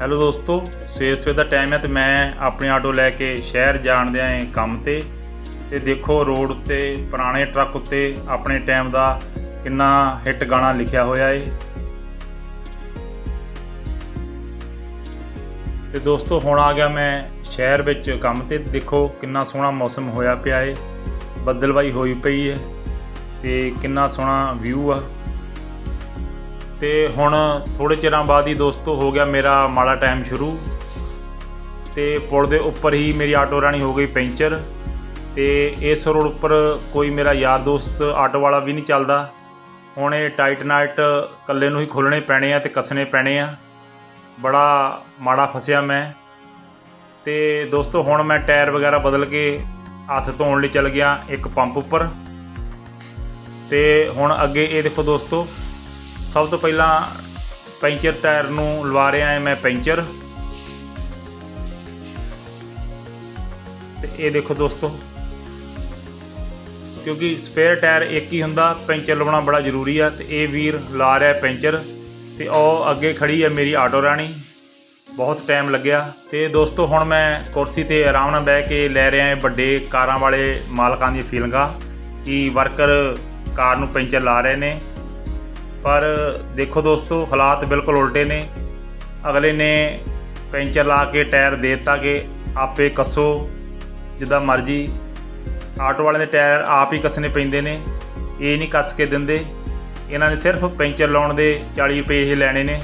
Hello ਦੋਸਤੋ, ਸਵੇਰ ਸਵੇਰ ਦਾ ਟਾਈਮ ਹੈ ਤੇ ਮੈਂ ਆਪਣੇ ਆਟੋ ਲੈ ਕੇ ਸ਼ਹਿਰ ਜਾਣ ਦਿਆਂ ਏ ਕੰਮ ਤੇ। ਤੇ ਦੇਖੋ ਰੋਡ ਉੱਤੇ, ਪੁਰਾਣੇ ਟਰੱਕ ਉੱਤੇ ਆਪਣੇ ਟਾਈਮ ਦਾ ਕਿੰਨਾ ਹਿੱਟ ਗਾਣਾ ਲਿਖਿਆ ਹੋਇਆ ਏ। ਤੇ ਦੋਸਤੋ, ਹੁਣ ਆ ਗਿਆ ਮੈਂ ਸ਼ਹਿਰ ਵਿੱਚ ਕੰਮ ਤੇ। ਦੇਖੋ ਕਿੰਨਾ ਸੋਹਣਾ ਮੌਸਮ ਹੋਇਆ ਪਿਆ ਏ, ਬੱਦਲਵਾਈ ਹੋਈ ਪਈ ਏ ਤੇ ਕਿੰਨਾ ਸੋਹਣਾ ਵਿਊ ਆ। ਤੇ ਹੁਣ ਥੋੜੇ ਚਿਰਾਂ ਬਾਅਦ ਹੀ ਦੋਸਤੋ ਹੋ ਗਿਆ ਮੇਰਾ ਮਾੜਾ ਟਾਈਮ ਸ਼ੁਰੂ। ਤੇ ਪੁਲ ਦੇ ਉੱਪਰ ਹੀ ਮੇਰੀ ਆਟੋ ਰਾਣੀ ਹੋ ਗਈ ਪੈਂਚਰ। ਤੇ ਇਸ ਰੋਡ ਉੱਪਰ ਕੋਈ ਮੇਰਾ ਯਾਰ ਦੋਸਤ ਆਟੋ ਵਾਲਾ ਵੀ ਨਹੀਂ ਚੱਲਦਾ। ਹੁਣ ਇਹ ਟਾਈਟ ਨਾਈਟ ਕੱਲੇ ਨੂੰ ਹੀ ਖੋਲਣੇ ਪੈਣੇ ਆ ਤੇ ਕੱਸਣੇ ਪੈਣੇ ਆ। ਬੜਾ ਮਾੜਾ ਫਸਿਆ ਮੈਂ। ਤੇ ਦੋਸਤੋ ਹੁਣ ਮੈਂ ਟਾਇਰ ਵਗੈਰਾ ਬਦਲ ਕੇ ਹੱਥ ਧੋਣ ਲਈ ਚੱਲ ਗਿਆ ਇੱਕ ਪੰਪ ਉੱਪਰ। ਤੇ ਹੁਣ ਅੱਗੇ ਇਹ ਦੇਖੋ ਦੋਸਤੋ ਸਭ ਤੋਂ ਪਹਿਲਾਂ ਪੈਂਚਰ ਟਾਇਰ ਨੂੰ ਲਵਾ ਰਿਹਾ ਹਾਂ ਮੈਂ ਪੈਂਚਰ। ਤੇ ਇਹ ਦੇਖੋ ਦੋਸਤੋ, ਕਿਉਂਕਿ ਸਪੇਅਰ ਟਾਇਰ ਇੱਕ ਹੀ ਹੁੰਦਾ, ਪੈਂਚਰ ਲਵਾਉਣਾ ਬੜਾ ਜ਼ਰੂਰੀ ਆ, ਤੇ ਇਹ ਵੀਰ ਲਾ ਰਿਹਾ ਪੈਂਚਰ। ਤੇ ਉਹ ਅੱਗੇ ਖੜੀ ਹੈ ਮੇਰੀ ਆਟੋ ਰਾਣੀ। ਬਹੁਤ ਟਾਈਮ ਲੱਗਿਆ। ਤੇ ਦੋਸਤੋ, ਹੁਣ ਮੈਂ ਕੁਰਸੀ ਤੇ ਆਰਾਮ ਨਾਲ ਬਹਿ ਕੇ ਲੈ ਰਿਹਾ ਹਾਂ ਵੱਡੇ ਕਾਰਾਂ ਵਾਲੇ ਮਾਲਕਾਂ ਦੀਆਂ ਫੀਲਿੰਗਾਂ, ਕਿ ਵਰਕਰ ਕਾਰ ਨੂੰ ਪੈਂਚਰ ਲਾ ਰਹੇ ਨੇ। ਪਰ ਦੇਖੋ ਦੋਸਤੋ, ਹਾਲਾਤ ਬਿਲਕੁਲ ਉਲਟੇ ਨੇ। ਅਗਲੇ ਨੇ ਪੈਂਚਰ ਲਾ ਕੇ, ਟਾਇਰ ਦੇ ਦਿੱਤਾ ਕਿ ਆਪੇ ਕੱਸੋ, ਜਿੱਦਾਂ ਮਰਜ਼ੀ। ਆਟੋ ਵਾਲਿਆਂ ਦੇ ਟਾਇਰ ਆਪ ਹੀ ਕੱਸਣੇ ਪੈਂਦੇ ਨੇ, ਇਹ ਨਹੀਂ ਕੱਸ ਕੇ ਦਿੰਦੇ। ਇਹਨਾਂ ਨੇ ਸਿਰਫ ਪੈਂਚਰ ਲਾਉਣ ਦੇ 40 ਰੁਪਏ ਹੀ ਲੈਣੇ ਨੇ।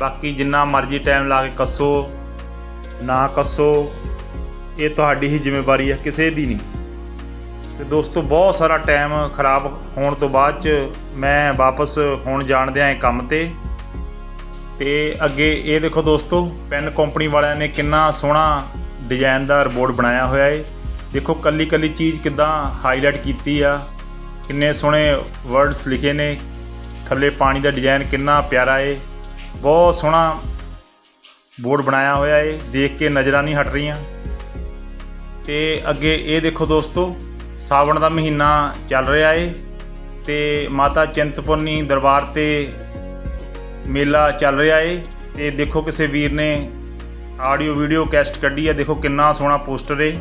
ਬਾਕੀ ਜਿੰਨਾ ਮਰਜ਼ੀ ਟਾਈਮ ਲਾ ਕੇ ਕੱਸੋ, ਨਾ ਕੱਸੋ, ਇਹ ਤੁਹਾਡੀ ਹੀ ਜ਼ਿੰਮੇਵਾਰੀ ਹੈ, ਕਿਸੇ ਦੀ ਨਹੀਂ। ਤੇ ਦੋਸਤੋ, ਬਹੁਤ ਸਾਰਾ ਟਾਈਮ ਖਰਾਬ ਹੋਣ ਤੋਂ ਬਾਅਦ ਚ ਮੈਂ ਵਾਪਸ ਹੁਣ ਜਾਣਦਿਆਂ ਕੰਮ ਤੇ। ਤੇ ਅੱਗੇ ਇਹ ਦੇਖੋ ਦੋਸਤੋ ਪੈਨ ਕੰਪਨੀ ਵਾਲਿਆਂ ਨੇ ਕਿੰਨਾ ਸੋਹਣਾ ਡਿਜ਼ਾਈਨਦਾਰ ਬੋਰਡ ਬਣਾਇਆ ਹੋਇਆ ਏ। ਦੇਖੋ ਕੱਲੀ ਕੱਲੀ ਚੀਜ਼ ਕਿਦਾਂ ਹਾਈਲਾਈਟ ਕੀਤੀ ਆ। ਕਿੰਨੇ ਸੋਹਣੇ ਵਰਡਸ ਲਿਖੇ ਨੇ। ਥੱਲੇ ਪਾਣੀ ਦਾ ਡਿਜ਼ਾਈਨ ਕਿੰਨਾ ਪਿਆਰਾ ਏ। ਬਹੁਤ ਸੋਹਣਾ ਬੋਰਡ ਬਣਾਇਆ ਹੋਇਆ ਏ। ਦੇਖ ਕੇ ਨਜ਼ਰਾਂ ਨਹੀਂ ਹਟ ਰਹੀਆਂ। ਤੇ ਅੱਗੇ ਇਹ ਦੇਖੋ ਦੋਸਤੋ ਸਾਵਣ ਦਾ ਮਹੀਨਾ ਚੱਲ ਰਿਹਾ ਏ ਤੇ ਮਾਤਾ ਚਿੰਤਪੁਰਨੀ ਦਰਬਾਰ ਤੇ ਮੇਲਾ ਚੱਲ ਰਿਹਾ ਏ। ਤੇ ਦੇਖੋ ਕਿਸੇ ਵੀਰ ਨੇ ਆਡੀਓ ਵੀਡੀਓ ਕੈਸਟ ਕੱਢੀ ਆ, ਦੇਖੋ ਕਿੰਨਾ ਸੋਹਣਾ ਪੋਸਟਰ ਏ।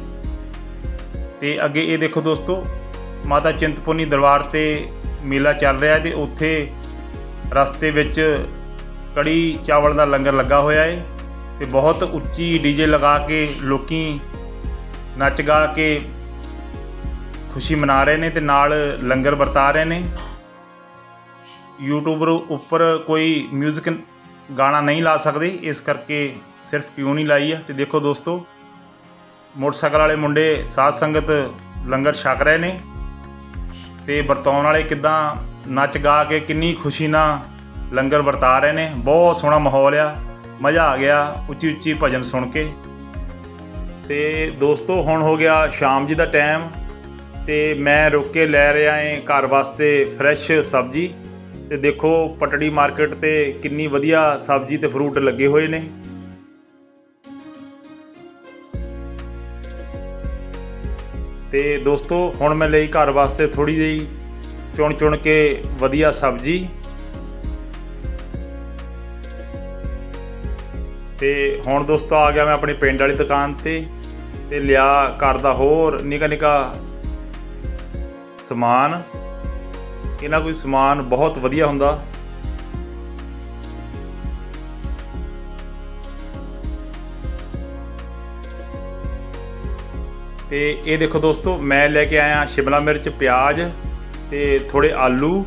ਤੇ ਅੱਗੇ ਇਹ ਦੇਖੋ ਦੋਸਤੋ, ਮਾਤਾ ਚਿੰਤਪੁਰਨੀ ਦਰਬਾਰ ਤੇ ਮੇਲਾ ਚੱਲ ਰਿਹਾ ਤੇ ਉੱਥੇ ਰਸਤੇ ਵਿੱਚ ਕੜੀ ਚਾਵਲ ਦਾ ਲੰਗਰ ਲੱਗਾ ਹੋਇਆ ਏ ਤੇ ਬਹੁਤ ਉੱਚੀ ਡੀਜੇ ਲਗਾ ਕੇ ਲੋਕੀ ਨੱਚ ਗਾ ਕੇ ਖੁਸ਼ੀ ਮਨਾ ਰਹੇ ਨੇ ਤੇ ਨਾਲ ਲੰਗਰ ਵਰਤਾ ਰਹੇ ਨੇ। ਯੂਟਿਊਬਰ ਉੱਪਰ ਕੋਈ 뮤직 ਗਾਣਾ ਨਹੀਂ ਲਾ ਸਕਦੇ, ਇਸ ਕਰਕੇ ਸਿਰਫ ਟਿਊਨ ਹੀ ਲਾਈ ਆ? ਤੇ ਦੇਖੋ ਦੋਸਤੋ, ਮੋਟਰਸਾਈਕਲ ਵਾਲੇ ਮੁੰਡੇ ਸਾਧ ਸੰਗਤ ਲੰਗਰ ਛਕ ਰਹੇ ਨੇ ਤੇ ਵਰਤਾਉਣ ਵਾਲੇ ਕਿਦਾਂ ਨੱਚ ਗਾ ਕੇ ਕਿੰਨੀ ਖੁਸ਼ੀ ਨਾਲ ਲੰਗਰ ਵਰਤਾ ਰਹੇ ਨੇ। ਬਹੁਤ ਸੋਹਣਾ ਮਾਹੌਲ ਆ, ਮਜ਼ਾ ਆ ਗਿਆ ਉੱਚੀ ਉੱਚੀ ਭਜਨ ਸੁਣ ਕੇ। ਤੇ ਦੋਸਤੋ, ਹੁਣ ਹੋ ਗਿਆ ਸ਼ਾਮ ਜੀ ਦਾ ਟਾਈਮ ਤੇ ਮੈਂ ਰੁਕ ਕੇ ਲੈ ਰਿਹਾ ਏ ਘਰ ਵਾਸਤੇ ਫਰੈਸ਼ ਸਬਜ਼ੀ। ਤੇ ਦੇਖੋ ਪਟੜੀ ਮਾਰਕੀਟ ਤੇ ਕਿੰਨੀ ਵਧੀਆ ਸਬਜ਼ੀ ਤੇ ਫਰੂਟ ਲੱਗੇ ਹੋਏ ਨੇ। ਤੇ ਦੋਸਤੋ, ਹੁਣ ਮੈਂ ਲਈ ਘਰ ਵਾਸਤੇ ਥੋੜੀ ਜਿਹੀ ਚੁਣ ਚੁਣ ਕੇ ਵਧੀਆ ਸਬਜ਼ੀ। ਤੇ ਹੁਣ ਦੋਸਤੋ ਆ ਗਿਆ ਮੈਂ ਆਪਣੇ ਪਿੰਡ ਵਾਲੀ ਦੁਕਾਨ ਤੇ। ਤੇ ਲਿਆ ਘਰ ਦਾ ਹੋਰ ਨਿਕਾ ਨਿਕਾ ਸਮਾਨ। ਇਹਨਾਂ ਕੋਈ ਸਮਾਨ ਬਹੁਤ ਵਧੀਆ ਹੁੰਦਾ। ਤੇ ਇਹ ਦੇਖੋ ਦੋਸਤੋ, ਮੈਂ ਲੈ ਕੇ ਆਇਆ ਸ਼ਿਮਲਾ ਮਿਰਚ, ਪਿਆਜ਼ ਤੇ ਥੋੜੇ ਆਲੂ।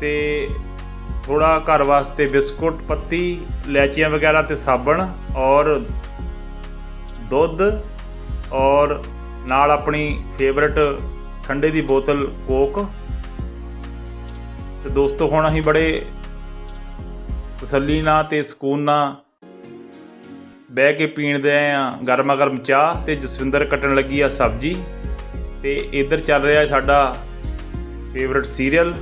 ਤੇ ਥੋੜਾ ਘਰ ਵਾਸਤੇ ਬਿਸਕੁਟ, ਪੱਤੀ, ਲੈਚੀਆਂ ਵਗੈਰਾ ਤੇ ਸਾਬਣ ਔਰ ਦੁੱਧ ਔਰ ਨਾਲ ਆਪਣੀ ਫੇਵਰਟ ਠੰਡੇ ਦੀ ਬੋਤਲ ਕੋਕ। ਤੇ ਦੋਸਤੋ, ਹੁਣ ਅਸੀਂ ਬੜੇ ਤਸੱਲੀ ਨਾਲ ਤੇ ਸਕੂਨ ਨਾਲ ਬਹਿ ਕੇ ਪੀਣ ਦੇ ਆ ਗਰਮਾ ਗਰਮ ਚਾਹ ਤੇ ਜਸਵਿੰਦਰ ਕੱਟਣ ਲੱਗੀ ਆ ਸਬਜ਼ੀ। ਤੇ ਇੱਧਰ ਚੱਲ ਰਿਹਾ ਸਾਡਾ ਫੇਵਰਟ ਸੀਰੀਅਲ